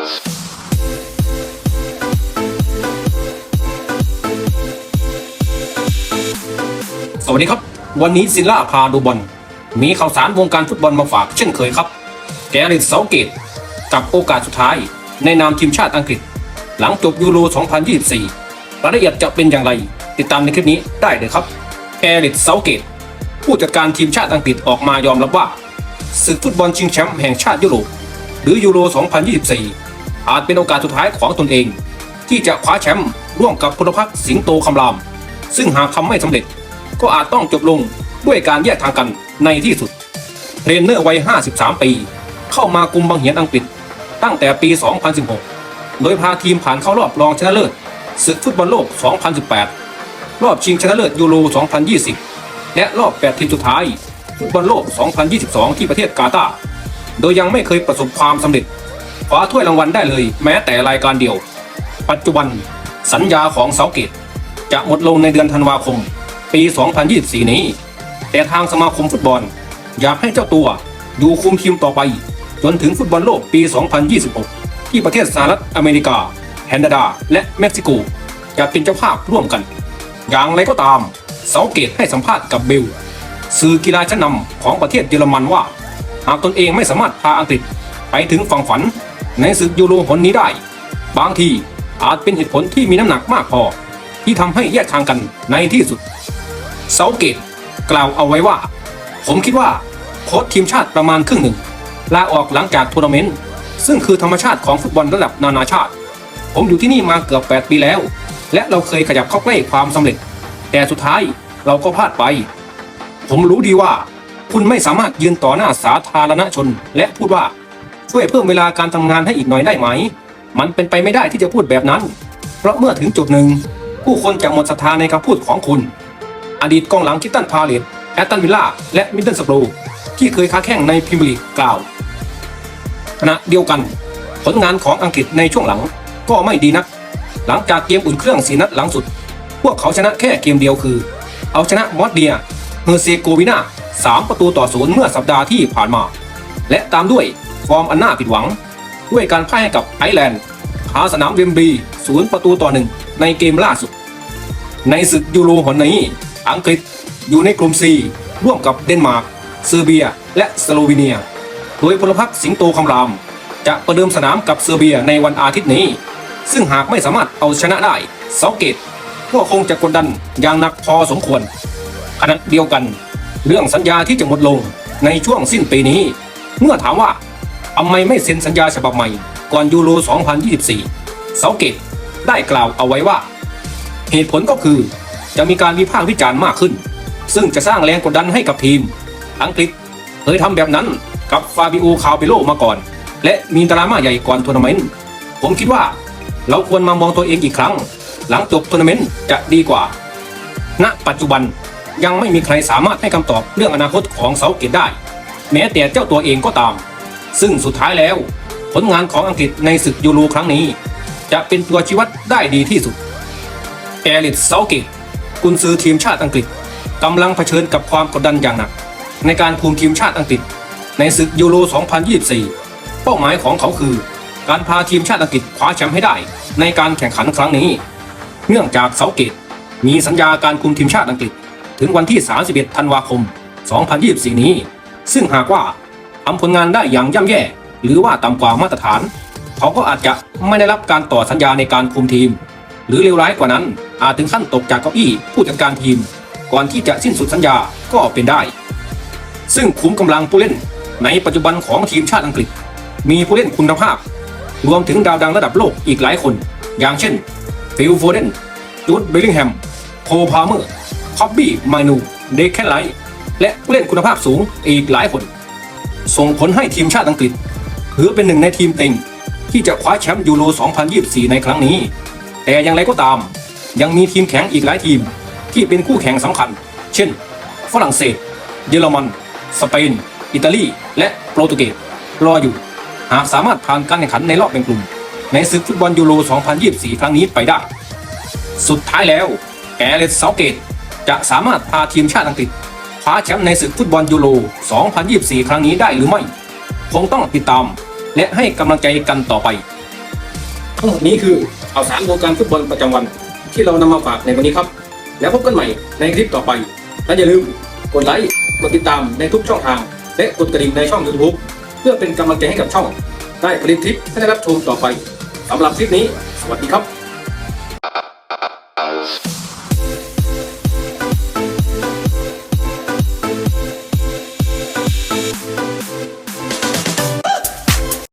สวัสดีครับ วันนี้ซิลล่าพาดูบอล มีข่าวสารวงการฟุตบอลมาฝากเช่นเคยครับ แกริตเซาเกตกับโอกาสสุดท้าย ในนามทีมชาติอังกฤษ หลังจบยูโร 2024 รายละเอียดจะเป็นอย่างไร ติดตามในคลิปนี้ได้เลยครับแกริตเซาเกตผู้จัดการทีมชาติอังกฤษออกมายอมรับว่าศึกฟุตบอลชิงแชมป์แห่งชาติยุโรปหรือยูโร 2024 อาจเป็นโอกาสสุดท้ายของตนเอง ที่จะคว้าแชมป์ร่วมกับพลพรรคสิงโตคำราม ซึ่งหากทำไม่สำเร็จ ก็อาจต้องจบลงด้วยการแยกทางกันในที่สุด เทรนเนอร์วัย 53 ปี เข้ามากุมบังเหียนอังกฤษ ตั้งแต่ปี 2016 โดยพาทีมผ่านเข้ารอบรองชนะเลิศศึกฟุตบอลโลก 2018 รอบชิงชนะเลิศยูโร 2020 และรอบ 8 ทีมสุดท้าย ฟุตบอลโลก 2022 ที่ประเทศกาตาร์ โดยยังไม่เคยประสบความสำเร็จ คว้าถ้วยรางวัลได้เลย แม้แต่รายการเดียว ปัจจุบันสัญญาของเสาเกต จะหมดลงในเดือนธันวาคม ปี 2024 นี้ แต่ทางสมาคมฟุตบอล อยากให้เจ้าตัวอยู่คุมทีมต่อไป จนถึงฟุตบอลโลกปี 2026 ที่ประเทศสหรัฐอเมริกาแคนาดา และเม็กซิโก จะเป็นเจ้าภาพร่วมกัน อย่างไรก็ตาม เสาเกตให้สัมภาษณ์กับเบล สื่อกีฬาชั้นนำของประเทศเยอรมันว่า หากตนเองไม่สามารถพาอังกฤษไปถึงฝั่งฝัน ในศึกยูโรหนนี้ได้ บางทีอาจเป็นเหตุผลที่มีน้ำหนักมากพอ ที่ทำให้แยกทางกันในที่สุด เซาเกตกล่าวเอาไว้ว่า ผมคิดว่าโค้ชทีมชาติประมาณครึ่งหนึ่ง ลาออกหลังจากทัวร์นาเมนต์ ซึ่งคือธรรมชาติของฟุตบอลระดับนานาชาติ ผมอยู่ที่นี่มาเกือบ 8 ปีแล้ว และเราเคยขยับเข้าใกล้ความสำเร็จ แต่สุดท้ายเราก็พลาดไป ผมรู้ดีว่า คุณไม่สามารถยืนต่อหน้าสาธารณชน และพูดว่า ช่วยเพิ่มเวลาการทำงานให้อีกหน่อยได้ไหม มันเป็นไปไม่ได้ที่จะพูดแบบนั้น เพราะเมื่อถึงจุดหนึ่ง ผู้คนจะหมดศรัทธาในคำพูดของคุณ อดีตกองหลังคิตตันพาเลตแอตตันวิลล่าและมิดเดิลสโปรที่เคยค้าแข่งในพรีเมียร์ลีกกล่าวขณะเดียวกัน ผลงานของอังกฤษในช่วงหลังก็ไม่ดีนัก หลังจากเกมอุ่นเครื่องสีนัดหลังสุด พวกเขาชนะแค่เกมเดียวคือ เอาชนะมอสเดียเฮอร์เซโกวินา3 ประตูต่อศูนย์เมื่อสัปดาห์ที่ผ่านมา และตามด้วย ฟอร์มอันน่าผิดหวัง ด้วยการพ่ายให้กับไอร์แลนด์คาสนามเวมบลีศูนย์ประตูต่อหนึ่งในเกมล่าสุด ในศึกยูโรหนนี้ อังกฤษอยู่ในกลุ่ม C ร่วมกับเดนมาร์กเซอร์เบีย และสโลวีเนีย โดยพลพรรคสิงโตคำราม จะประเดิมสนามกับเซอร์เบียในวันอาทิตย์นี้ ซึ่งหากไม่สามารถเอาชนะได้เซาเกตก็คงจะกดดันอย่างหนักพอสมควรขณะเดียวกัน เรื่องสัญญาที่จะหมดลงในช่วงสิ้นปีนี้ เมื่อถามว่า ทำไมไม่เซ็นสัญญาฉบับใหม่ก่อนยูโร 2024 เซาเกตได้กล่าวเอาไว้ว่า เหตุผลก็คือจะมีการวิพากษ์วิจารณ์มากขึ้น ซึ่งจะสร้างแรงกดดันให้กับทีม อังกฤษเคยทำแบบนั้นกับฟาบิโอคาเปโลมาก่อน และมีดราม่าใหญ่ก่อนทัวร์นาเมนต์ผมคิดว่าเราควรมามองตัวเองอีกครั้ง หลังจบทัวร์นาเมนต์จะดีกว่า ณ ปัจจุบันยังไม่มีใครสามารถให้คำตอบเรื่องอนาคตของเซาเกตได้ แม้แต่เจ้าตัวเองก็ตาม ซึ่งสุดท้ายแล้ว ผลงานของอังกฤษในศึกยูโรครั้งนี้ จะเป็นตัวชี้วัดได้ดีที่สุดแอริสเซาเกตกุนซือทีมชาติอังกฤษกำลังเผชิญกับความกดดันอย่างหนัก ในการคุมทีมชาติอังกฤษ ในศึกยูโร 2024 เป้าหมายของเขาคือ การพาทีมชาติอังกฤษคว้าแชมป์ให้ได้ ในการแข่งขันครั้งนี้ เนื่องจากเซาเกตมีสัญญาการคุมทีมชาติอังกฤษ ถึงวันที่ 31 ธันวาคม 2024 นี้ ซึ่งหากว่า ทำผลงานได้อย่างย่ำแย่ หรือว่าต่ำกว่ามาตรฐาน เขาก็อาจจะไม่ได้รับการต่อสัญญาในการคุมทีม หรือเลวร้ายกว่านั้น อาจถึงขั้นตกจากเก้าอี้ผู้จัดการทีม ก่อนที่จะสิ้นสุดสัญญาก็เป็นได้ ซึ่งขุมกำลังผู้เล่นในปัจจุบันของทีมชาติอังกฤษ มีผู้เล่นคุณภาพ รวมถึงดาวดังระดับโลกอีกหลายคน อย่างเช่นฟิลโฟเดนจูดเบลลิงแฮมโคพาเมอร์คอบบี้มานูเดคแคนไลและผู้เล่นคุณภาพสูงอีกหลายคน ส่งผลให้ทีมชาติอังกฤษถือเป็นหนึ่งในทีมเต็งที่จะคว้าแชมป์ยูโร 2024 ในครั้งนี้ แต่อย่างไรก็ตาม ยังมีทีมแข็งอีกหลายทีมที่เป็นคู่แข่งสำคัญ เช่น ฝรั่งเศส เยอรมัน สเปน อิตาลี และโปรตุเกสรออยู่ หากสามารถผ่านการแข่งขันในรอบแบ่งกลุ่ม ในศึกฟุตบอลยูโร 2024 ครั้งนี้ไปได้ สุดท้ายแล้วแกเรตเซาเกตจะสามารถพาทีมชาติอังกฤษ คว้าแชมป์ในศึกฟุตบอลยูโร 2024 ครั้งนี้ได้หรือไม่ คงต้องติดตาม และให้กำลังใจกันต่อไป ทั้งหมดนี้คือข่าวสารวงการฟุตบอลประจำวัน ที่เรานำมาฝากในวันนี้ครับ แล้วพบกันใหม่ในคลิปต่อไปและอย่าลืมกดไลค์กดติดตามในทุกช่องทาง และกดกระดิ่งในช่อง YouTube เพื่อเป็นกำลังใจให้กับช่อง ได้ผลิตคลิปให้ได้รับชมต่อไปสำหรับคลิปนี้ สวัสดีครับ